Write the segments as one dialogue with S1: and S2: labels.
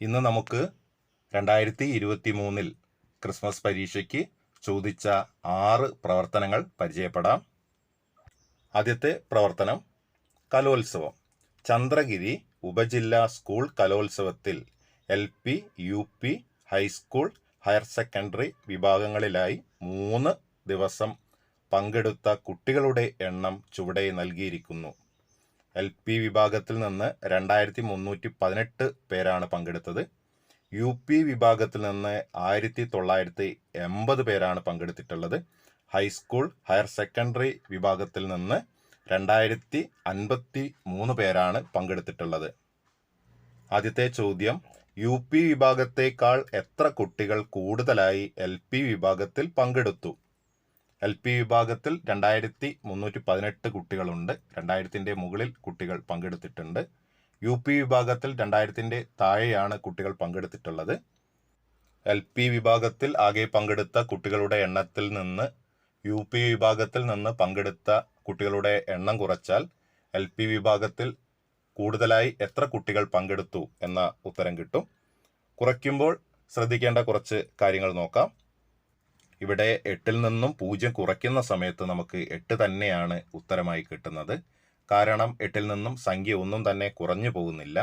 S1: ഇന്ന് നമുക്ക് രണ്ടായിരത്തി ഇരുപത്തി മൂന്നിൽ ക്രിസ്മസ് പരീക്ഷയ്ക്ക് ചോദിച്ച ആറ് പ്രവർത്തനങ്ങൾ പരിചയപ്പെടാം. ആദ്യത്തെ പ്രവർത്തനം കലോത്സവം. ചന്ദ്രഗിരി ഉപജില്ലാ സ്കൂൾ കലോത്സവത്തിൽ L P U P high school higher secondary വിഭാഗങ്ങളിലായി മൂന്ന് ദിവസം പങ്കെടുത്ത കുട്ടികളുടെ എണ്ണം ചുവടെ നൽകിയിരിക്കുന്നു. എൽ പി വിഭാഗത്തിൽ നിന്ന് രണ്ടായിരത്തി മുന്നൂറ്റി പതിനെട്ട് പേരാണ് പങ്കെടുത്തത്. യു പി വിഭാഗത്തിൽ നിന്ന് ആയിരത്തി തൊള്ളായിരത്തി എൺപത് പേരാണ് പങ്കെടുത്തിട്ടുള്ളത്. ഹൈസ്കൂൾ ഹയർ സെക്കൻഡറി വിഭാഗത്തിൽ നിന്ന് രണ്ടായിരത്തി അൻപത്തി മൂന്ന് പേരാണ് പങ്കെടുത്തിട്ടുള്ളത്. ആദ്യത്തെ ചോദ്യം യു പി വിഭാഗത്തേക്കാൾ എത്ര കുട്ടികൾ കൂടുതലായി എൽ പി വിഭാഗത്തിൽ പങ്കെടുത്തു? എൽ പി വിഭാഗത്തിൽ രണ്ടായിരത്തി മുന്നൂറ്റി പതിനെട്ട് കുട്ടികളുണ്ട്. രണ്ടായിരത്തിന്റെ മുകളിൽ കുട്ടികൾ പങ്കെടുത്തിട്ടുണ്ട്. യു പി വിഭാഗത്തിൽ രണ്ടായിരത്തിന്റെ താഴെയാണ് കുട്ടികൾ പങ്കെടുത്തിട്ടുള്ളത്. എൽ പി വിഭാഗത്തിൽ ആകെ പങ്കെടുത്ത കുട്ടികളുടെ എണ്ണത്തിൽ നിന്ന് യു പി വിഭാഗത്തിൽ നിന്ന് പങ്കെടുത്ത കുട്ടികളുടെ എണ്ണം കുറച്ചാൽ എൽ പി വിഭാഗത്തിൽ കൂടുതലായി എത്ര കുട്ടികൾ പങ്കെടുത്തു എന്ന ഉത്തരം കിട്ടും. കുറയ്ക്കുമ്പോൾ ശ്രദ്ധിക്കേണ്ട കുറച്ച് കാര്യങ്ങൾ നോക്കാം. ഇവിടെ എട്ടിൽ നിന്നും പൂജ്യം കുറയ്ക്കുന്ന സമയത്ത് നമുക്ക് എട്ട് തന്നെയാണ് ഉത്തരമായി കിട്ടുന്നത്. കാരണം എട്ടിൽ നിന്നും സംഖ്യ ഒന്നും തന്നെ കുറഞ്ഞു പോകുന്നില്ല.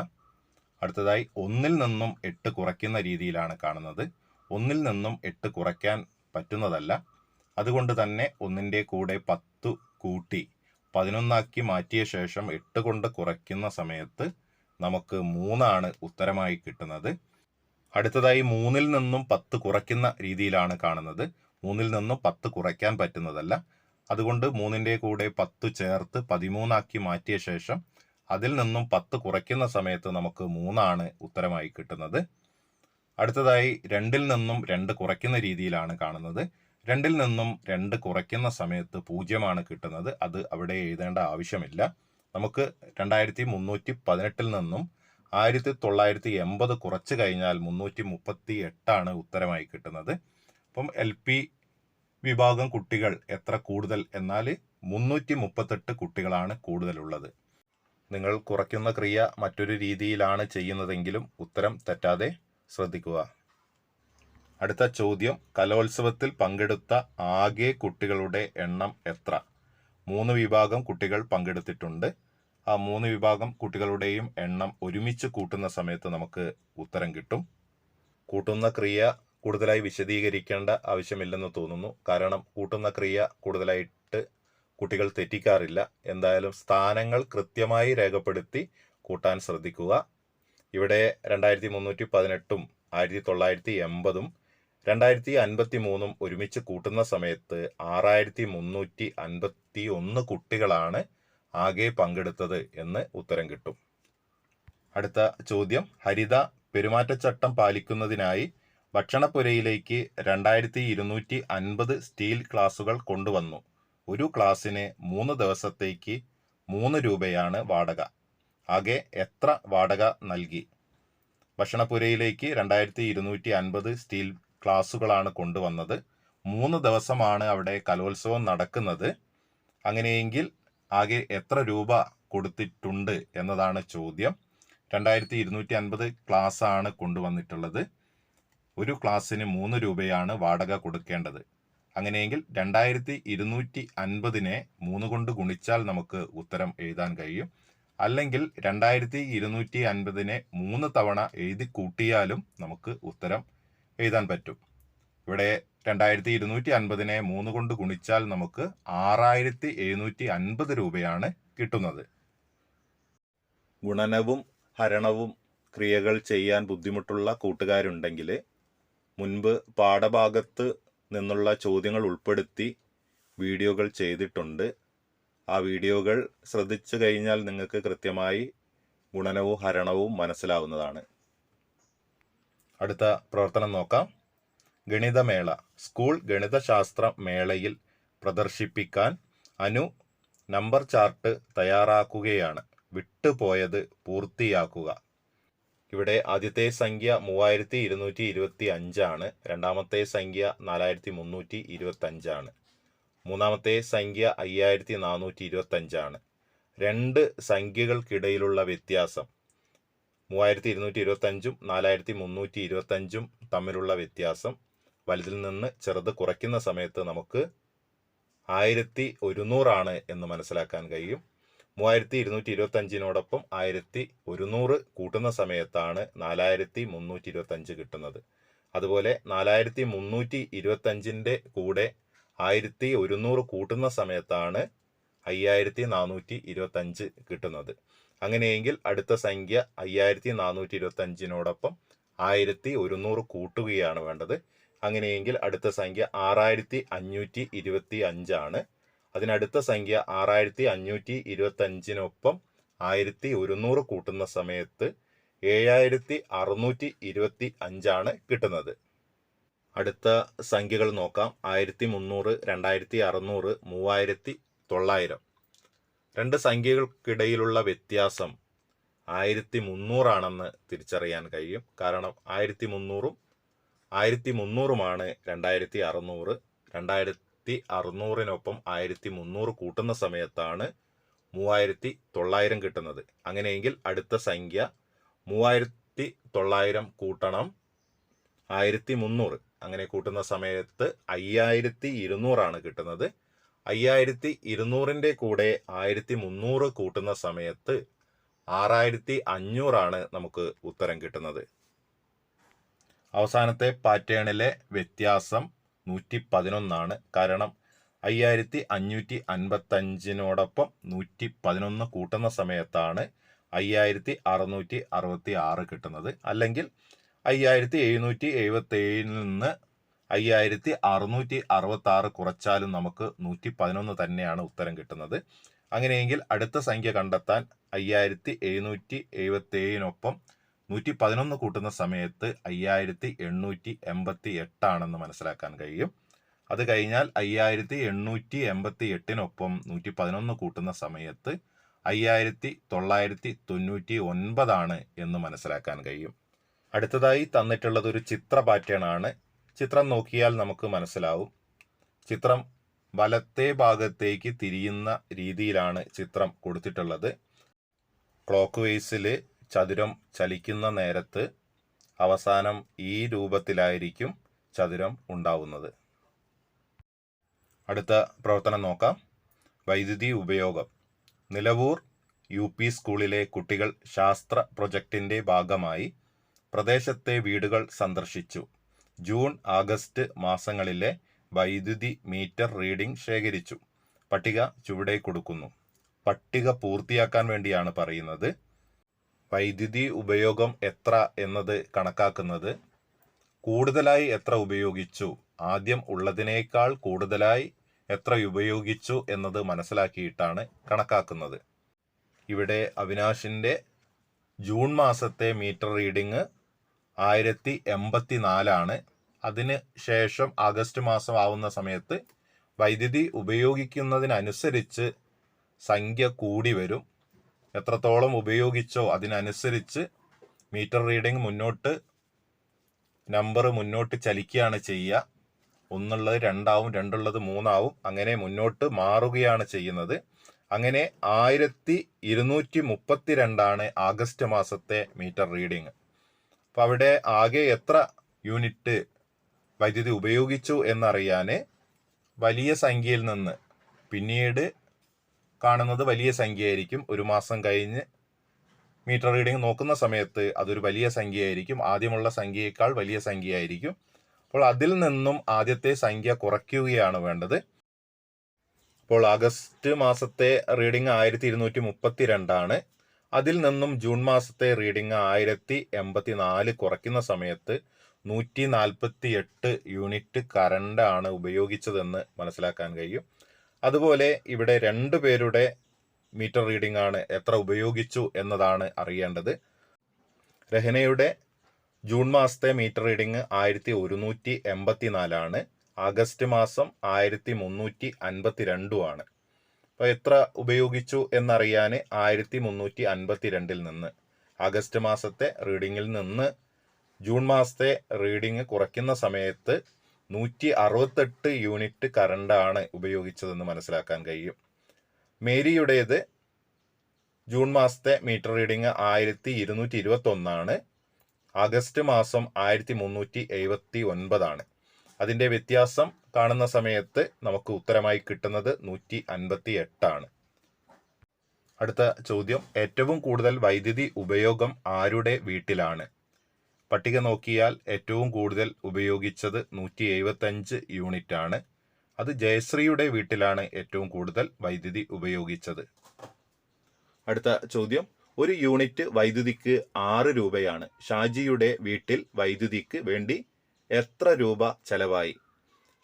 S1: അടുത്തതായി ഒന്നിൽ നിന്നും എട്ട് കുറയ്ക്കുന്ന രീതിയിലാണ് കാണുന്നത്. ഒന്നിൽ നിന്നും എട്ട് കുറയ്ക്കാൻ പറ്റുന്നതല്ല. അതുകൊണ്ട് തന്നെ ഒന്നിന്റെ കൂടെ പത്തു കൂട്ടി പതിനൊന്നാക്കി മാറ്റിയ ശേഷം എട്ട് കൊണ്ട് കുറയ്ക്കുന്ന സമയത്ത് നമുക്ക് മൂന്നാണ് ഉത്തരമായി കിട്ടുന്നത്. അടുത്തതായി മൂന്നിൽ നിന്നും പത്ത് കുറയ്ക്കുന്ന രീതിയിലാണ് കാണുന്നത്. മൂന്നിൽ നിന്നും പത്ത് കുറയ്ക്കാൻ പറ്റുന്നതല്ല. അതുകൊണ്ട് മൂന്നിന്റെ കൂടെ പത്ത് ചേർത്ത് പതിമൂന്നാക്കി മാറ്റിയ ശേഷം അതിൽ നിന്നും പത്ത് കുറയ്ക്കുന്ന സമയത്ത് നമുക്ക് മൂന്നാണ് ഉത്തരമായി കിട്ടുന്നത്. അടുത്തതായി രണ്ടിൽ നിന്നും രണ്ട് കുറയ്ക്കുന്ന രീതിയിലാണ് കാണുന്നത്. രണ്ടിൽ നിന്നും രണ്ട് കുറയ്ക്കുന്ന സമയത്ത് പൂജ്യമാണ് കിട്ടുന്നത്. അത് അവിടെ എഴുതേണ്ട ആവശ്യമില്ല. നമുക്ക് രണ്ടായിരത്തി മുന്നൂറ്റി പതിനെട്ടിൽ നിന്നും ആയിരത്തി തൊള്ളായിരത്തി എൺപത് കുറച്ച് കഴിഞ്ഞാൽ മുന്നൂറ്റി മുപ്പത്തി എട്ടാണ് ഉത്തരമായി കിട്ടുന്നത്. അപ്പം എൽ പി വിഭാഗം കുട്ടികൾ എത്ര കൂടുതൽ എന്നാൽ മുന്നൂറ്റി മുപ്പത്തെട്ട് കുട്ടികളാണ് കൂടുതലുള്ളത്. നിങ്ങൾ കുറയ്ക്കുന്ന ക്രിയ മറ്റൊരു രീതിയിലാണ് ചെയ്യുന്നതെങ്കിലും ഉത്തരം തെറ്റാതെ ശ്രദ്ധിക്കുക. അടുത്ത ചോദ്യം കലോത്സവത്തിൽ പങ്കെടുത്ത ആകെ കുട്ടികളുടെ എണ്ണം എത്ര? മൂന്ന് വിഭാഗം കുട്ടികൾ പങ്കെടുത്തിട്ടുണ്ട്. ആ മൂന്ന് വിഭാഗം കുട്ടികളുടെയും എണ്ണം ഒരുമിച്ച് കൂട്ടുന്ന സമയത്ത് നമുക്ക് ഉത്തരം കിട്ടും. കൂട്ടുന്ന ക്രിയ കൂടുതലായി വിശദീകരിക്കേണ്ട ആവശ്യമില്ലെന്ന് തോന്നുന്നു. കാരണം കൂട്ടുന്ന ക്രിയ കൂടുതലായിട്ട് കുട്ടികൾ തെറ്റിക്കാറില്ല. എന്തായാലും സ്ഥാനങ്ങൾ കൃത്യമായി രേഖപ്പെടുത്തി കൂട്ടാൻ ശ്രദ്ധിക്കുക. ഇവിടെ രണ്ടായിരത്തി മുന്നൂറ്റി പതിനെട്ടും ആയിരത്തി തൊള്ളായിരത്തി എൺപതും രണ്ടായിരത്തി അൻപത്തി മൂന്നും ഒരുമിച്ച് കൂട്ടുന്ന സമയത്ത് ആറായിരത്തി മുന്നൂറ്റി അൻപത്തി ഒന്ന് കുട്ടികളാണ് ആകെ പങ്കെടുത്തത് എന്ന് ഉത്തരം കിട്ടും. അടുത്ത ചോദ്യം. ഹരിത പെരുമാറ്റച്ചട്ടം പാലിക്കുന്നതിനായി ഭക്ഷണപ്പുരയിലേക്ക് രണ്ടായിരത്തി ഇരുന്നൂറ്റി അൻപത് സ്റ്റീൽ ക്ലാസുകൾ കൊണ്ടുവന്നു. ഒരു ക്ലാസ്സിന് മൂന്ന് ദിവസത്തേക്ക് മൂന്ന് രൂപയാണ് വാടക. ആകെ എത്ര വാടക നൽകി? ഭക്ഷണപ്പുരയിലേക്ക് രണ്ടായിരത്തി ഇരുന്നൂറ്റി അൻപത് സ്റ്റീൽ ക്ലാസുകളാണ് കൊണ്ടുവന്നത്. മൂന്ന് ദിവസമാണ് അവിടെ കലോത്സവം നടക്കുന്നത്. അങ്ങനെയെങ്കിൽ ആകെ എത്ര രൂപ കൊടുത്തിട്ടുണ്ട് എന്നതാണ് ചോദ്യം. രണ്ടായിരത്തി ഇരുന്നൂറ്റി അൻപത് ക്ലാസ്സാണ് കൊണ്ടുവന്നിട്ടുള്ളത്. ഒരു ക്ലാസ്സിന് മൂന്ന് രൂപയാണ് വാടക കൊടുക്കേണ്ടത്. അങ്ങനെയെങ്കിൽ രണ്ടായിരത്തി ഇരുന്നൂറ്റി അൻപതിനെ മൂന്ന് കൊണ്ട് ഗുണിച്ചാൽ നമുക്ക് ഉത്തരം എഴുതാൻ കഴിയും. അല്ലെങ്കിൽ രണ്ടായിരത്തി ഇരുന്നൂറ്റി അൻപതിനെ മൂന്ന് തവണ എഴുതി കൂട്ടിയാലും നമുക്ക് ഉത്തരം എഴുതാൻ പറ്റും. ഇവിടെ രണ്ടായിരത്തി ഇരുന്നൂറ്റി അൻപതിനെ മൂന്ന് കൊണ്ട് ഗുണിച്ചാൽ നമുക്ക് ആറായിരത്തി എഴുന്നൂറ്റി അൻപത് രൂപയാണ് കിട്ടുന്നത്. ഗുണനവും ഹരണവും ക്രിയകൾ ചെയ്യാൻ ബുദ്ധിമുട്ടുള്ള കൂട്ടുകാരുണ്ടെങ്കിൽ മുൻപ് പാഠഭാഗത്ത് നിന്നുള്ള ചോദ്യങ്ങൾ ഉൾപ്പെടുത്തി വീഡിയോകൾ ചെയ്തിട്ടുണ്ട്. ആ വീഡിയോകൾ ശ്രദ്ധിച്ചു കഴിഞ്ഞാൽ നിങ്ങൾക്ക് കൃത്യമായി ഗുണനവും ഹരണവും മനസ്സിലാവുന്നതാണ്. അടുത്ത പ്രവർത്തനം നോക്കാം. ഗണിതമേള. സ്കൂൾ ഗണിതശാസ്ത്ര മേളയിൽ പ്രദർശിപ്പിക്കാൻ അനു നമ്പർ ചാർട്ട് തയ്യാറാക്കുകയാണ്. വിട്ടുപോയത് പൂർത്തിയാക്കുക. ഇവിടെ ആദ്യത്തെ സംഖ്യ മൂവായിരത്തി ഇരുന്നൂറ്റി ഇരുപത്തി അഞ്ചാണ് രണ്ടാമത്തെ സംഖ്യ നാലായിരത്തി മുന്നൂറ്റി ഇരുപത്തി അഞ്ചാണ് മൂന്നാമത്തെ സംഖ്യ അയ്യായിരത്തി നാനൂറ്റി ഇരുപത്തി അഞ്ചാണ് രണ്ട് സംഖ്യകൾക്കിടയിലുള്ള വ്യത്യാസം മൂവായിരത്തി ഇരുന്നൂറ്റി ഇരുപത്തഞ്ചും നാലായിരത്തി മുന്നൂറ്റി ഇരുപത്തഞ്ചും തമ്മിലുള്ള വ്യത്യാസം വലുതിൽ നിന്ന് ചെറുത് കുറയ്ക്കുന്ന സമയത്ത് നമുക്ക് ആയിരത്തി ഒരുന്നൂറാണ് എന്ന് മനസ്സിലാക്കാൻ കഴിയും. മൂവായിരത്തി ഇരുന്നൂറ്റി ഇരുപത്തഞ്ചിനോടൊപ്പം ആയിരത്തി ഒരുന്നൂറ് കൂട്ടുന്ന സമയത്താണ് നാലായിരത്തി മുന്നൂറ്റി ഇരുപത്തഞ്ച് കിട്ടുന്നത്. അതുപോലെ നാലായിരത്തി മുന്നൂറ്റി ഇരുപത്തഞ്ചിന്റെ കൂടെ ആയിരത്തി ഒരുന്നൂറ് കൂട്ടുന്ന സമയത്താണ് അയ്യായിരത്തി നാനൂറ്റി ഇരുപത്തഞ്ച് കിട്ടുന്നത്. അങ്ങനെയെങ്കിൽ അടുത്ത സംഖ്യ അയ്യായിരത്തി നാനൂറ്റി ഇരുപത്തഞ്ചിനോടൊപ്പം ആയിരത്തി ഒരുന്നൂറ് കൂട്ടുകയാണ് വേണ്ടത്. അങ്ങനെയെങ്കിൽ അടുത്ത സംഖ്യ ആറായിരത്തി അഞ്ഞൂറ്റി ഇരുപത്തി അഞ്ചാണ് അതിനടുത്ത സംഖ്യ ആറായിരത്തി അഞ്ഞൂറ്റി ഇരുപത്തി അഞ്ചിനൊപ്പം ആയിരത്തി ഒരുന്നൂറ് കൂട്ടുന്ന സമയത്ത് ഏഴായിരത്തി അറുന്നൂറ്റി ഇരുപത്തി അഞ്ചാണ് കിട്ടുന്നത്. അടുത്ത സംഖ്യകൾ നോക്കാം. ആയിരത്തി മുന്നൂറ് രണ്ടായിരത്തി അറുന്നൂറ് മൂവായിരത്തി തൊള്ളായിരം രണ്ട് സംഖ്യകൾക്കിടയിലുള്ള വ്യത്യാസം ആയിരത്തി മുന്നൂറാണെന്ന് തിരിച്ചറിയാൻ കഴിയും. കാരണം ആയിരത്തി മുന്നൂറും ആയിരത്തി മുന്നൂറുമാണ് രണ്ടായിരത്തി അറുന്നൂറ് രണ്ടായിരത്തി അറുന്നൂറിനൊപ്പം ആയിരത്തി മുന്നൂറ് കൂട്ടുന്ന സമയത്താണ് മൂവായിരത്തി തൊള്ളായിരം കിട്ടുന്നത്. അങ്ങനെയെങ്കിൽ അടുത്ത സംഖ്യ മൂവായിരത്തി തൊള്ളായിരം കൂട്ടണം ആയിരത്തി മുന്നൂറ്. അങ്ങനെ കൂട്ടുന്ന സമയത്ത് അയ്യായിരത്തി ഇരുന്നൂറാണ് കിട്ടുന്നത്. അയ്യായിരത്തി ഇരുന്നൂറിന്റെ കൂടെ ആയിരത്തി മുന്നൂറ് കൂട്ടുന്ന സമയത്ത് ആറായിരത്തി അഞ്ഞൂറാണ് നമുക്ക് ഉത്തരം കിട്ടുന്നത്. അവസാനത്തെ പാറ്റേണിലെ വ്യത്യാസം നൂറ്റി പതിനൊന്നാണ് കാരണം അയ്യായിരത്തി അഞ്ഞൂറ്റി അൻപത്തഞ്ചിനോടൊപ്പം നൂറ്റി പതിനൊന്ന് കൂട്ടുന്ന സമയത്താണ് അയ്യായിരത്തി അറുന്നൂറ്റി അറുപത്തി ആറ് കിട്ടുന്നത്. അല്ലെങ്കിൽ അയ്യായിരത്തി എഴുന്നൂറ്റി എഴുപത്തി ഏഴിൽ നിന്ന് അയ്യായിരത്തി അറുന്നൂറ്റി അറുപത്തി ആറ് കുറച്ചാലും നമുക്ക് നൂറ്റി പതിനൊന്ന് തന്നെയാണ് ഉത്തരം കിട്ടുന്നത്. അങ്ങനെയെങ്കിൽ അടുത്ത സംഖ്യ കണ്ടെത്താൻ അയ്യായിരത്തി എഴുന്നൂറ്റി എഴുപത്തി ഏഴിനൊപ്പം നൂറ്റി പതിനൊന്ന് കൂട്ടുന്ന സമയത്ത് അയ്യായിരത്തി എണ്ണൂറ്റി എൺപത്തി എട്ടാണെന്ന് മനസ്സിലാക്കാൻ കഴിയും. അത് കഴിഞ്ഞാൽ അയ്യായിരത്തി എണ്ണൂറ്റി എൺപത്തി എട്ടിനൊപ്പം നൂറ്റി പതിനൊന്ന് കൂട്ടുന്ന സമയത്ത് അയ്യായിരത്തി തൊള്ളായിരത്തി തൊണ്ണൂറ്റി ഒൻപതാണ് എന്ന് മനസ്സിലാക്കാൻ കഴിയും. അടുത്തതായി തന്നിട്ടുള്ളത് ഒരു ചിത്ര പാറ്റേൺ ആണ്. ചിത്രം നോക്കിയാൽ നമുക്ക് മനസ്സിലാവും. ചിത്രം വലത്തെ ഭാഗത്തേക്ക് തിരിയുന്ന രീതിയിലാണ് ചിത്രം കൊടുത്തിട്ടുള്ളത്. ക്ലോക്ക് വേസിൽ ചതുരം ചലിക്കുന്ന നേരത്ത് അവസാനം ഈ രൂപത്തിലായിരിക്കും ചതുരം ഉണ്ടാവുന്നത്. അടുത്ത പ്രവർത്തനം നോക്കാം. വൈദ്യുതി ഉപയോഗം. നിലവൂർ യു പി സ്കൂളിലെ കുട്ടികൾ ശാസ്ത്ര പ്രൊജക്ടിന്റെ ഭാഗമായി പ്രദേശത്തെ വീടുകൾ സന്ദർശിച്ചു. ജൂൺ ആഗസ്റ്റ് മാസങ്ങളിലെ വൈദ്യുതി മീറ്റർ റീഡിംഗ് ശേഖരിച്ചു. പട്ടിക ചുവടെ കൊടുക്കുന്നു. പട്ടിക പൂർത്തിയാക്കാൻ വേണ്ടിയാണ് പറയുന്നത്. വൈദ്യുതി ഉപയോഗം എത്ര എന്നത് കണക്കാക്കുന്നത്? കൂടുതലായി എത്ര ഉപയോഗിച്ചു? ആദ്യം ഉള്ളതിനേക്കാൾ കൂടുതലായി എത്ര ഉപയോഗിച്ചു എന്നത് മനസ്സിലാക്കിയിട്ടാണ് കണക്കാക്കുന്നത്. ഇവിടെ അവിനാശിന്റെ ജൂൺ മാസത്തെ മീറ്റർ റീഡിങ് ആയിരത്തി എൺപത്തി നാലാണ് അതിന് ശേഷം ആഗസ്റ്റ് മാസം ആവുന്ന സമയത്ത് വൈദ്യുതി ഉപയോഗിക്കുന്നതിനനുസരിച്ച് സംഖ്യ കൂടി വരും. എത്രത്തോളം ഉപയോഗിച്ചോ അതിനനുസരിച്ച് മീറ്റർ റീഡിംഗ് മുന്നോട്ട് നമ്പർ മുന്നോട്ട് ചലിക്കുകയാണ് ചെയ്യുക. ഒന്നുള്ളത് രണ്ടാവും രണ്ടുള്ളത് മൂന്നാവും. അങ്ങനെ മുന്നോട്ട് മാറുകയാണ് ചെയ്യുന്നത്. അങ്ങനെ ആയിരത്തി ഇരുന്നൂറ്റി മുപ്പത്തി രണ്ടാണ് ആഗസ്റ്റ് മാസത്തെ മീറ്റർ റീഡിംഗ് അപ്പോൾ അവിടെ ആകെ എത്ര യൂണിറ്റ് വൈദ്യുതി ഉപയോഗിച്ചു എന്നറിയാൻ വലിയ സംഖ്യയിൽ നിന്ന് പിന്നീട് കാണുന്നത് വലിയ സംഖ്യയായിരിക്കും. ഒരു മാസം കഴിഞ്ഞ് മീറ്റർ റീഡിംഗ് നോക്കുന്ന സമയത്ത് അതൊരു വലിയ സംഖ്യയായിരിക്കും. ആദ്യമുള്ള സംഖ്യയേക്കാൾ വലിയ സംഖ്യയായിരിക്കും. അപ്പോൾ അതിൽ നിന്നും ആദ്യത്തെ സംഖ്യ കുറയ്ക്കുകയാണ് വേണ്ടത്. അപ്പോൾ ആഗസ്റ്റ് മാസത്തെ റീഡിംഗ് ആയിരത്തി ഇരുന്നൂറ്റി മുപ്പത്തി രണ്ടാണ് അതിൽ നിന്നും ജൂൺ മാസത്തെ റീഡിംഗ് ആയിരത്തി എൺപത്തി നാല് കുറയ്ക്കുന്ന സമയത്ത് നൂറ്റി നാൽപ്പത്തി എട്ട് യൂണിറ്റ് കറണ്ടാണ് ഉപയോഗിച്ചതെന്ന് മനസ്സിലാക്കാൻ കഴിയും. അതുപോലെ ഇവിടെ രണ്ടു പേരുടെ മീറ്റർ റീഡിംഗ് ആണ് എത്ര ഉപയോഗിച്ചു എന്നതാണ് അറിയേണ്ടത്. രഹനയുടെ ജൂൺ മാസത്തെ മീറ്റർ റീഡിംഗ് ആയിരത്തി ഒരുന്നൂറ്റി എൺപത്തി നാലാണ് ആഗസ്റ്റ് മാസം ആയിരത്തി മുന്നൂറ്റി അൻപത്തി രണ്ടുമാണ് അപ്പോൾ എത്ര ഉപയോഗിച്ചു എന്നറിയാൻ ആയിരത്തി മുന്നൂറ്റി അൻപത്തി രണ്ടിൽ നിന്ന്. ആഗസ്റ്റ് മാസത്തെ റീഡിങ്ങിൽ നിന്ന് ജൂൺ മാസത്തെ റീഡിംഗ് കുറയ്ക്കുന്ന സമയത്ത് നൂറ്റി അറുപത്തെട്ട് യൂണിറ്റ് കറണ്ടാണ് ഉപയോഗിച്ചതെന്ന് മനസ്സിലാക്കാൻ കഴിയും. മേരിയുടേത് ജൂൺ മാസത്തെ മീറ്റർ റീഡിംഗ് ആയിരത്തി ഇരുന്നൂറ്റി ഇരുപത്തി ഒന്നാണ് ആഗസ്റ്റ് മാസം ആയിരത്തി മുന്നൂറ്റി എഴുപത്തി ഒൻപതാണ് അതിന്റെ വ്യത്യാസം കാണുന്ന സമയത്ത് നമുക്ക് ഉത്തരമായി കിട്ടുന്നത് നൂറ്റി അൻപത്തി എട്ടാണ് അടുത്ത ചോദ്യം. ഏറ്റവും കൂടുതൽ വൈദ്യുതി ഉപയോഗം ആരുടെ വീട്ടിലാണ്? പട്ടിക നോക്കിയാൽ ഏറ്റവും കൂടുതൽ ഉപയോഗിച്ചത് നൂറ്റി എഴുപത്തഞ്ച് ആണ് അത് ജയശ്രീയുടെ വീട്ടിലാണ് ഏറ്റവും കൂടുതൽ വൈദ്യുതി ഉപയോഗിച്ചത്. അടുത്ത ചോദ്യം. ഒരു യൂണിറ്റ് വൈദ്യുതിക്ക് ആറ് രൂപയാണ്. ഷാജിയുടെ വീട്ടിൽ വൈദ്യുതിക്ക് വേണ്ടി എത്ര രൂപ ചെലവായി?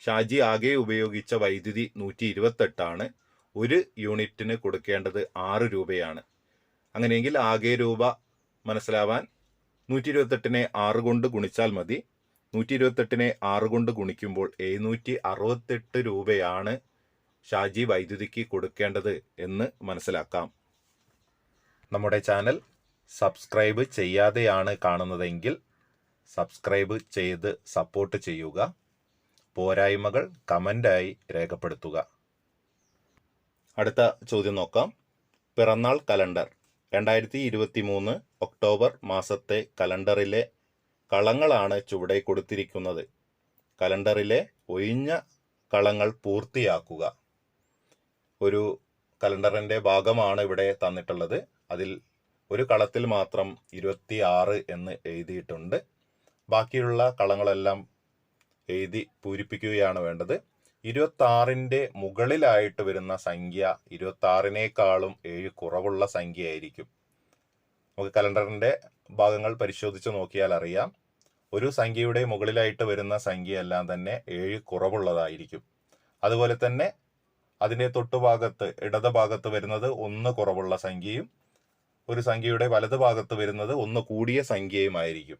S1: ഷാജി ആകെ ഉപയോഗിച്ച വൈദ്യുതി നൂറ്റി ഇരുപത്തെട്ടാണ് ഒരു യൂണിറ്റിന് കൊടുക്കേണ്ടത് ആറ് രൂപയാണ്. അങ്ങനെയെങ്കിൽ ആകെ രൂപ മനസ്സിലാവാൻ നൂറ്റി ഇരുപത്തെട്ടിനെ ആറ് കൊണ്ട് ഗുണിച്ചാൽ മതി. നൂറ്റി ഇരുപത്തെട്ടിനെ ആറ് കൊണ്ട് ഗുണിക്കുമ്പോൾ എഴുന്നൂറ്റി അറുപത്തെട്ട് രൂപയാണ് ഷാജി വൈദ്യുതിക്ക് കൊടുക്കേണ്ടത് എന്ന് മനസ്സിലാക്കാം. നമ്മുടെ ചാനൽ സബ്സ്ക്രൈബ് ചെയ്യാതെയാണ് കാണുന്നതെങ്കിൽ സബ്സ്ക്രൈബ് ചെയ്ത് സപ്പോർട്ട് ചെയ്യുക. പോരായ്മകൾ കമന്റായി രേഖപ്പെടുത്തുക. അടുത്ത ചോദ്യം നോക്കാം. പിറന്നാൾ കലണ്ടർ. രണ്ടായിരത്തി ഇരുപത്തി മൂന്ന് ഒക്ടോബർ മാസത്തെ കലണ്ടറിലെ കളങ്ങളാണ് ചുവടെ കൊടുത്തിരിക്കുന്നത്. കലണ്ടറിലെ ഒഴിഞ്ഞ കളങ്ങൾ പൂർത്തിയാക്കുക. ഒരു കലണ്ടറിന്റെ ഭാഗമാണ് ഇവിടെ തന്നിട്ടുള്ളത്. അതിൽ ഒരു കളത്തിൽ മാത്രം ഇരുപത്തി ആറ് എന്ന് എഴുതിയിട്ടുണ്ട്. ബാക്കിയുള്ള കളങ്ങളെല്ലാം എഴുതി പൂരിപ്പിക്കുകയാണ് വേണ്ടത്. ഇരുപത്തി ആറിന്റെ മുകളിലായിട്ട് വരുന്ന സംഖ്യ ഇരുപത്തി ആറിനേക്കാളും ഏഴ് കുറവുള്ള സംഖ്യയായിരിക്കും. നമുക്ക് കലണ്ടറിന്റെ ഭാഗങ്ങൾ പരിശോധിച്ച് നോക്കിയാൽ അറിയാം. ഒരു സംഖ്യയുടെ മുകളിലായിട്ട് വരുന്ന സംഖ്യയെല്ലാം തന്നെ ഏഴ് കുറവുള്ളതായിരിക്കും. അതുപോലെ തന്നെ അതിന്റെ തൊട്ടുഭാഗത്ത് ഇടതുഭാഗത്ത് വരുന്നത് ഒന്ന് കുറവുള്ള സംഖ്യയും ഒരു സംഖ്യയുടെ വലതുഭാഗത്ത് വരുന്നത് ഒന്ന് കൂടിയ സംഖ്യയുമായിരിക്കും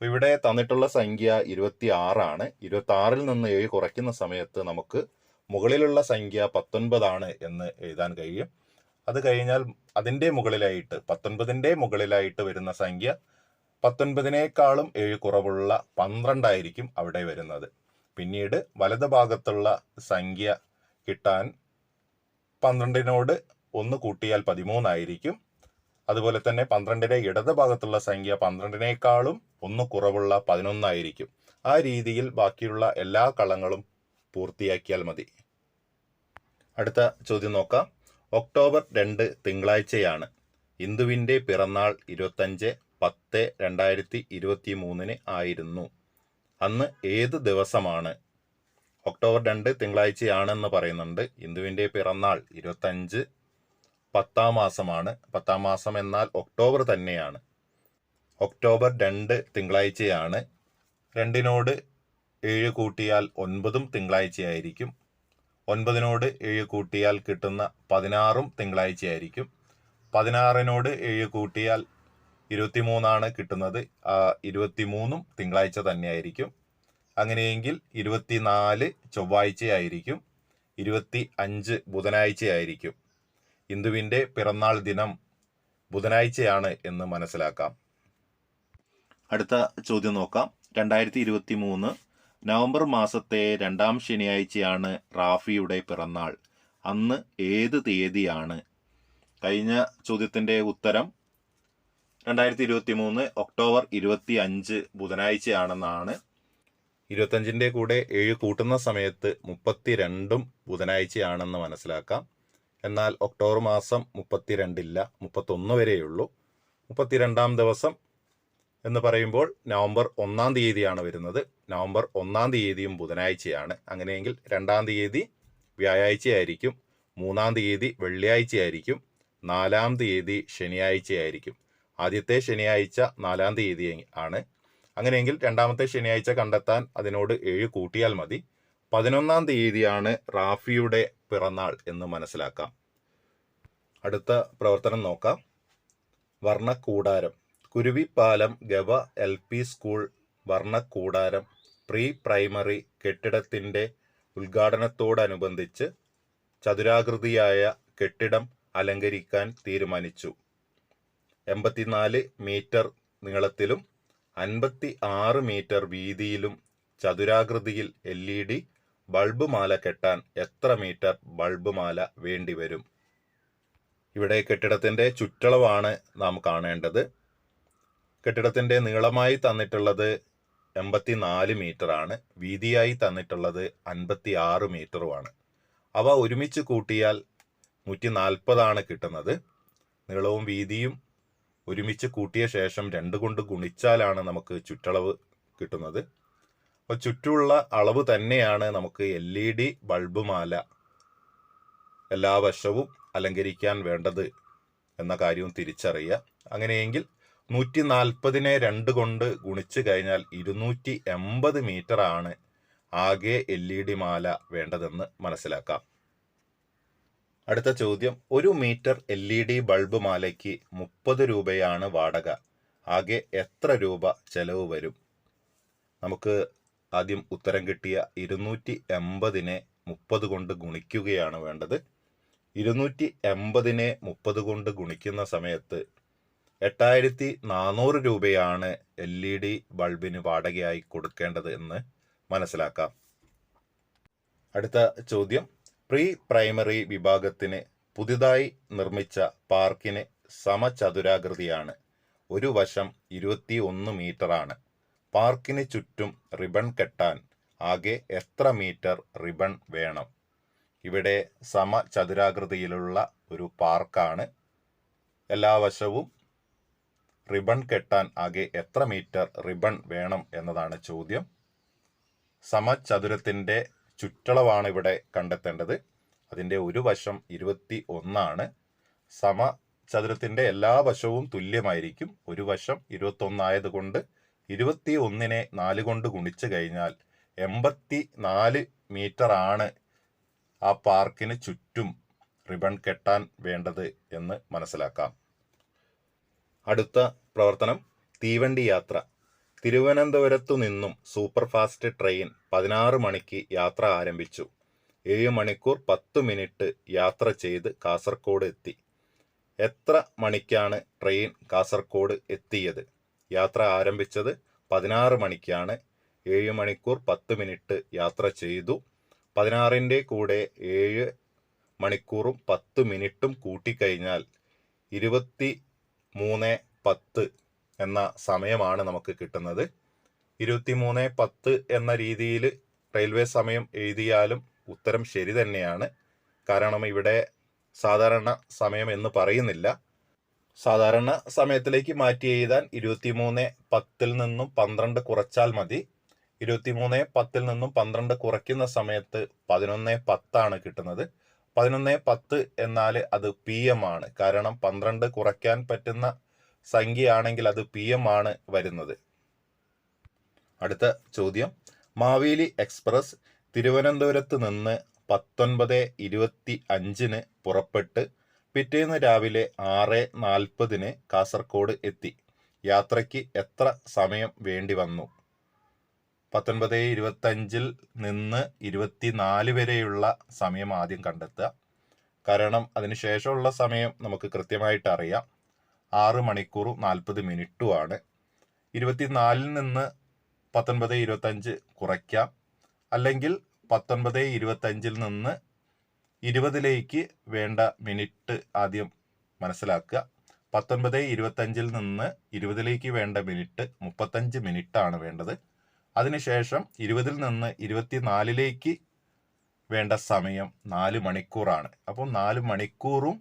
S1: ഇവിടെ തന്നിട്ടുള്ള സംഖ്യ ഇരുപത്തി ആറാണ് ഇരുപത്തി ആറിൽ നിന്ന് ഏഴ് കുറയ്ക്കുന്ന സമയത്ത് നമുക്ക് മുകളിലുള്ള സംഖ്യ പത്തൊൻപതാണ് എന്ന് എഴുതാൻ കഴിയും. അത് കഴിഞ്ഞാൽ അതിന്റെ മുകളിലായിട്ട് പത്തൊൻപതിന്റെ മുകളിലായിട്ട് വരുന്ന സംഖ്യ പത്തൊൻപതിനേക്കാളും ഏഴ് കുറവുള്ള പന്ത്രണ്ടായിരിക്കും അവിടെ വരുന്നത്. പിന്നീട് വലത് ഭാഗത്തുള്ള സംഖ്യ കിട്ടാൻ പന്ത്രണ്ടിനോട് ഒന്ന് കൂട്ടിയാൽ പതിമൂന്നായിരിക്കും. അതുപോലെ തന്നെ പന്ത്രണ്ടിന്റെ ഇടത് ഭാഗത്തുള്ള സംഖ്യ പന്ത്രണ്ടിനേക്കാളും ഒന്ന് കുറവുള്ള പതിനൊന്നായിരിക്കും. ആ രീതിയിൽ ബാക്കിയുള്ള എല്ലാ കളങ്ങളും പൂർത്തിയാക്കിയാൽ മതി. അടുത്ത ചോദ്യം നോക്കാം. ഒക്ടോബർ രണ്ട് തിങ്കളാഴ്ചയാണ്. ഇന്ദുവിന്റെ പിറന്നാൾ ഇരുപത്തഞ്ച് പത്ത് രണ്ടായിരത്തി ഇരുപത്തി മൂന്നിന് ആയിരുന്നു. അന്ന് ഏത് ദിവസമാണ്? ഒക്ടോബർ രണ്ട് തിങ്കളാഴ്ചയാണെന്ന് പറയുന്നുണ്ട്. ഇന്ദുവിന്റെ പിറന്നാൾ ഇരുപത്തഞ്ച് പത്താം മാസമാണ്. പത്താം മാസം എന്നാൽ ഒക്ടോബർ തന്നെയാണ്. ഒക്ടോബർ രണ്ട് തിങ്കളാഴ്ചയാണ്. രണ്ടിനോട് ഏഴ് കൂട്ടിയാൽ ഒൻപതും തിങ്കളാഴ്ചയായിരിക്കും. ഒൻപതിനോട് ഏഴ് കൂട്ടിയാൽ കിട്ടുന്ന പതിനാറും തിങ്കളാഴ്ചയായിരിക്കും. പതിനാറിനോട് ഏഴ് കൂട്ടിയാൽ ഇരുപത്തിമൂന്നാണ് കിട്ടുന്നത്. ഇരുപത്തിമൂന്നും തിങ്കളാഴ്ച തന്നെയായിരിക്കും. അങ്ങനെയെങ്കിൽ ഇരുപത്തിനാല് ചൊവ്വാഴ്ചയായിരിക്കും. ഇരുപത്തി അഞ്ച് ബുധനാഴ്ചയായിരിക്കും. ഹിന്ദുവിന്റെ പിറന്നാൾ ദിനം ബുധനാഴ്ചയാണ് എന്ന് മനസ്സിലാക്കാം. അടുത്ത ചോദ്യം നോക്കാം. രണ്ടായിരത്തി ഇരുപത്തി മൂന്ന് നവംബർ മാസത്തെ രണ്ടാം ശനിയാഴ്ചയാണ് റാഫിയുടെ പിറന്നാൾ. അന്ന് ഏത് തീയതിയാണ്? കഴിഞ്ഞ ചോദ്യത്തിന്റെ ഉത്തരം രണ്ടായിരത്തി ഇരുപത്തി മൂന്ന് ഒക്ടോബർ ഇരുപത്തി അഞ്ച് ബുധനാഴ്ചയാണെന്നാണ്. ഇരുപത്തഞ്ചിന്റെ കൂടെ ഏഴ് കൂട്ടുന്ന സമയത്ത് മുപ്പത്തി രണ്ടും ബുധനാഴ്ചയാണെന്ന് മനസ്സിലാക്കാം. എന്നാൽ ഒക്ടോബർ മാസം മുപ്പത്തിരണ്ടില്ല മുപ്പത്തൊന്ന് വരെയുള്ളൂ. മുപ്പത്തിരണ്ടാം ദിവസം എന്ന് പറയുമ്പോൾ നവംബർ ഒന്നാം തീയതിയാണ് വരുന്നത്. നവംബർ ഒന്നാം തീയതിയും ബുധനാഴ്ചയാണ്. അങ്ങനെയെങ്കിൽ രണ്ടാം തീയതി വ്യാഴാഴ്ചയായിരിക്കും മൂന്നാം തീയതി വെള്ളിയാഴ്ചയായിരിക്കും നാലാം തീയതി ശനിയാഴ്ചയായിരിക്കും. ആദ്യത്തെ ശനിയാഴ്ച നാലാം തീയതി ആണ്. അങ്ങനെയെങ്കിൽ രണ്ടാമത്തെ ശനിയാഴ്ച കണ്ടെത്താൻ അതിനോട് ഏഴ് കൂട്ടിയാൽ മതി. പതിനൊന്നാം തീയതിയാണ് റാഫിയുടെ പിറന്നാൾ എന്ന് മനസ്സിലാക്കാം. അടുത്ത പ്രവർത്തനം നോക്കാം. വർണക്കൂടാരം കുരുവിപ്പാലം ഗവ L P school Varnakkoodaram pre primary കെട്ടിടത്തിന്റെ ഉദ്ഘാടനത്തോടനുബന്ധിച്ച് ചതുരാകൃതിയായ കെട്ടിടം അലങ്കരിക്കാൻ തീരുമാനിച്ചു. എൺപത്തിനാല് മീറ്റർ നീളത്തിലും അൻപത്തി ആറ് മീറ്റർ വീതിയിലും ചതുരാകൃതിയിൽ എൽ ഇ ഡി ബൾബ് മാല കെട്ടാൻ എത്ര മീറ്റർ ബൾബ് മാല വേണ്ടിവരും ഇവിടെ കെട്ടിടത്തിന്റെ ചുറ്റളവാണ് നാം കാണേണ്ടത്. കെട്ടിടത്തിന്റെ നീളമായി തന്നിട്ടുള്ളത് എൺപത്തി നാല് ആണ്. വീതിയായി തന്നിട്ടുള്ളത് അൻപത്തി ആറ് മീറ്ററുമാണ് അവ ഒരുമിച്ച് കൂട്ടിയാൽ നൂറ്റി നാൽപ്പതാണ് കിട്ടുന്നത്. നീളവും വീതിയും ഒരുമിച്ച് കൂട്ടിയ ശേഷം രണ്ട് കൊണ്ട് ഗുണിച്ചാലാണ് നമുക്ക് ചുറ്റളവ് കിട്ടുന്നത്. അപ്പോൾ ചുറ്റുമുള്ള അളവ് തന്നെയാണ് നമുക്ക് എൽ ഇ ഡി ബൾബ് മാല എല്ലാ വശവും അലങ്കരിക്കാൻ വേണ്ടത് എന്ന കാര്യവും തിരിച്ചറിയുക. അങ്ങനെയെങ്കിൽ നൂറ്റി നാൽപ്പതിനെ രണ്ട് കൊണ്ട് ഗുണിച്ച് കഴിഞ്ഞാൽ ഇരുന്നൂറ്റി എൺപത് മീറ്റർ ആണ് ആകെ എൽ ഇ ഡി മാല വേണ്ടതെന്ന് മനസ്സിലാക്കാം. അടുത്ത ചോദ്യം ഒരു meter L E D bulb മാലയ്ക്ക് മുപ്പത് രൂപയാണ് വാടക. ആകെ എത്ര രൂപ ചെലവ് വരും? നമുക്ക് ആദ്യം ഉത്തരം കിട്ടിയ ഇരുന്നൂറ്റി എൺപതിനെ മുപ്പത് കൊണ്ട് ഗുണിക്കുകയാണ് വേണ്ടത്. ഇരുന്നൂറ്റി എൺപതിനെ മുപ്പത് കൊണ്ട് ഗുണിക്കുന്ന സമയത്ത് എട്ടായിരത്തി നാനൂറ് രൂപയാണ് എൽ ഇ ഡി ബൾബിന് വാടകയായി കൊടുക്കേണ്ടത് എന്ന് മനസ്സിലാക്കാം. അടുത്ത ചോദ്യം. പ്രീ പ്രൈമറി വിഭാഗത്തിന് പുതുതായി നിർമ്മിച്ച പാർക്കിന് സമചതുരാകൃതിയാണ്. ഒരു വശം ഇരുപത്തി ഒന്ന് മീറ്ററാണ് പാർക്കിന് ചുറ്റും റിബൺ കെട്ടാൻ ആകെ എത്ര മീറ്റർ റിബൺ വേണം? ഇവിടെ സമചതുരാകൃതിയിലുള്ള ഒരു പാർക്കാണ്. എല്ലാ വശവും റിബൺ കെട്ടാൻ ആകെ എത്ര മീറ്റർ റിബൺ വേണം എന്നതാണ് ചോദ്യം. സമചതുരത്തിന്റെ ചുറ്റളവാണ് ഇവിടെ കണ്ടെത്തേണ്ടത്. അതിന്റെ ഒരു വശം ഇരുപത്തി ഒന്നാണ് സമചതുരത്തിന്റെ എല്ലാ വശവും തുല്യമായിരിക്കും. ഒരു വശം ഇരുപത്തൊന്നായതുകൊണ്ട് ഇരുപത്തി ഒന്നിനെ നാല് കൊണ്ട് ഗുണിച്ചു കഴിഞ്ഞാൽ എൺപത്തി നാല് മീറ്റർ ആണ് ആ പാർക്കിന് ചുറ്റും റിബൺ കെട്ടാൻ വേണ്ടത് എന്ന് മനസ്സിലാക്കാം. അടുത്ത പ്രവർത്തനം തീവണ്ടി യാത്ര. തിരുവനന്തപുരത്തു നിന്നും സൂപ്പർഫാസ്റ്റ് ട്രെയിൻ പതിനാറ് മണിക്ക് യാത്ര ആരംഭിച്ചു. ഏഴ് മണിക്കൂർ പത്ത് മിനിറ്റ് യാത്ര ചെയ്ത് കാസർഗോഡ് എത്തി. എത്ര മണിക്കാണ് ട്രെയിൻ കാസർഗോഡ് എത്തിയത്? യാത്ര ആരംഭിച്ചത് പതിനാറ് മണിക്കാണ്. ഏഴ് മണിക്കൂർ പത്ത് മിനിറ്റ് യാത്ര ചെയ്തു. പതിനാറിന്റെ കൂടെ ഏഴ് മണിക്കൂറും പത്ത് മിനിറ്റും കൂട്ടിക്കഴിഞ്ഞാൽ ഇരുപത്തി മൂന്ന് പത്ത് എന്ന സമയമാണ് നമുക്ക് കിട്ടുന്നത്. ഇരുപത്തി മൂന്ന് പത്ത് എന്ന രീതിയിൽ റെയിൽവേ സമയം എഴുതിയാലും ഉത്തരം ശരി തന്നെയാണ്. കാരണം ഇവിടെ സാധാരണ സമയം എന്ന് പറയുന്നില്ല. സാധാരണ സമയത്തിലേക്ക് മാറ്റി എഴുതാൻ ഇരുപത്തിമൂന്ന് പത്തിൽ നിന്നും പന്ത്രണ്ട് കുറച്ചാൽ മതി. ഇരുപത്തിമൂന്ന് പത്തിൽ നിന്നും പന്ത്രണ്ട് കുറയ്ക്കുന്ന സമയത്ത് പതിനൊന്ന് പത്താണ് കിട്ടുന്നത്. പതിനൊന്ന് പത്ത് എന്നാൽ അത് പി എം ആണ്. കാരണം പന്ത്രണ്ട് കുറയ്ക്കാൻ പറ്റുന്ന സംഖ്യയാണെങ്കിൽ അത് പി എം ആണ് വരുന്നത്. അടുത്ത ചോദ്യം. മാവേലി എക്സ്പ്രസ് തിരുവനന്തപുരത്ത് നിന്ന് പത്തൊൻപത് ഇരുപത്തി അഞ്ചിന് പുറപ്പെട്ട് പിറ്റേന്ന് രാവിലെ ആറ് നാൽപ്പതിന് കാസർഗോഡ് എത്തി. യാത്രയ്ക്ക് എത്ര സമയം വേണ്ടി വന്നു? പത്തൊൻപത് ഇരുപത്തഞ്ചിൽ നിന്ന് ഇരുപത്തിനാല് വരെയുള്ള സമയം ആദ്യം കണ്ടെത്തുക. കാരണം അതിനുശേഷമുള്ള സമയം നമുക്ക് കൃത്യമായിട്ട് അറിയാം. ആറ് മണിക്കൂറും നാൽപ്പത് മിനിറ്റുമാണ് ഇരുപത്തിനാലിൽ നിന്ന് പത്തൊൻപത് ഇരുപത്തഞ്ച് കുറയ്ക്കാം. അല്ലെങ്കിൽ പത്തൊൻപത് ഇരുപത്തഞ്ചിൽ നിന്ന് ഇരുപതിലേക്ക് വേണ്ട മിനിറ്റ് ആദ്യം മനസ്സിലാക്കുക. പത്തൊൻപത് ഇരുപത്തഞ്ചിൽ നിന്ന് ഇരുപതിലേക്ക് വേണ്ട മിനിറ്റ് മുപ്പത്തഞ്ച് മിനിറ്റാണ് വേണ്ടത്. അതിനുശേഷം ഇരുപതിൽ നിന്ന് ഇരുപത്തിനാലിലേക്ക് വേണ്ട സമയം നാല് മണിക്കൂറാണ്. അപ്പോൾ നാല് മണിക്കൂറും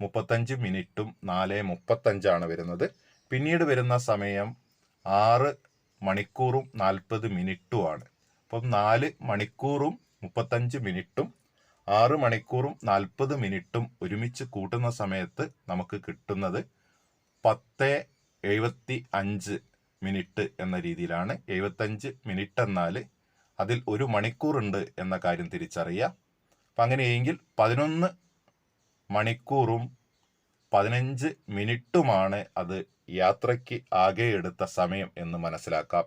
S1: മുപ്പത്തഞ്ച് മിനിറ്റും നാല് മുപ്പത്തഞ്ചാണ് വരുന്നത്. പിന്നീട് വരുന്ന സമയം ആറ് മണിക്കൂറും നാൽപ്പത് മിനിറ്റുമാണ്. അപ്പം നാല് മണിക്കൂറും മുപ്പത്തഞ്ച് മിനിറ്റും ആറ് മണിക്കൂറും നാൽപ്പത് മിനിറ്റും ഒരുമിച്ച് കൂട്ടുന്ന സമയത്ത് നമുക്ക് കിട്ടുന്നത് പത്ത് എഴുപത്തി അഞ്ച് മിനിറ്റ് എന്ന രീതിയിലാണ്. എഴുപത്തഞ്ച് മിനിറ്റ് എന്നാൽ അതിൽ ഒരു മണിക്കൂറുണ്ട് എന്ന കാര്യം തിരിച്ചറിയാം അപ്പം അങ്ങനെയെങ്കിൽ പതിനൊന്ന് മണിക്കൂറും പതിനഞ്ച് മിനിറ്റുമാണ് അത് യാത്രയ്ക്ക് ആകെ എടുത്ത സമയം എന്ന് മനസ്സിലാക്കാം.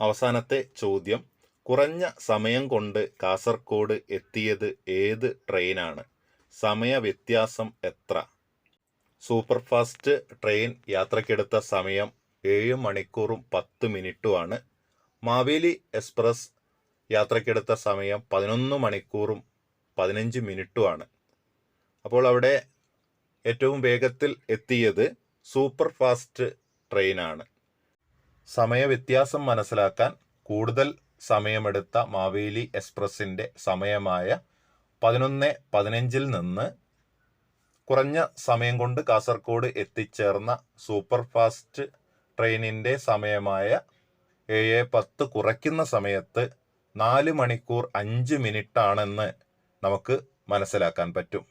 S1: അവസാനത്തെ ചോദ്യം. കുറഞ്ഞ സമയം കൊണ്ട് കാസർഗോഡ് എത്തിയത് ഏത് ട്രെയിനാണ്? സമയ വ്യത്യാസം എത്ര? സൂപ്പർഫാസ്റ്റ് ട്രെയിൻ യാത്രയ്ക്കെടുത്ത സമയം ഏഴ് മണിക്കൂറും പത്ത് മിനിറ്റുമാണ്. മാവേലി എക്സ്പ്രസ് യാത്രക്കെടുത്ത സമയം പതിനൊന്ന് മണിക്കൂറും പതിനഞ്ച് മിനിറ്റുമാണ്. അപ്പോൾ അവിടെ ഏറ്റവും വേഗത്തിൽ എത്തിയത് സൂപ്പർ ഫാസ്റ്റ് ട്രെയിനാണ്. സമയവ്യത്യാസം മനസ്സിലാക്കാൻ കൂടുതൽ സമയമെടുത്ത മാവേലി എക്സ്പ്രസിന്റെ സമയമായ പതിനൊന്ന് പതിനഞ്ചിൽ നിന്ന് കുറഞ്ഞ സമയം കൊണ്ട് കാസർഗോഡ് എത്തിച്ചേർന്ന സൂപ്പർ ഫാസ്റ്റ് ട്രെയിനിന്റെ സമയമായ ഏഴ് പത്ത് കുറയ്ക്കുന്ന സമയത്ത് നാല് മണിക്കൂർ അഞ്ച് മിനിറ്റാണെന്ന് നമുക്ക് മനസ്സിലാക്കാൻ പറ്റും.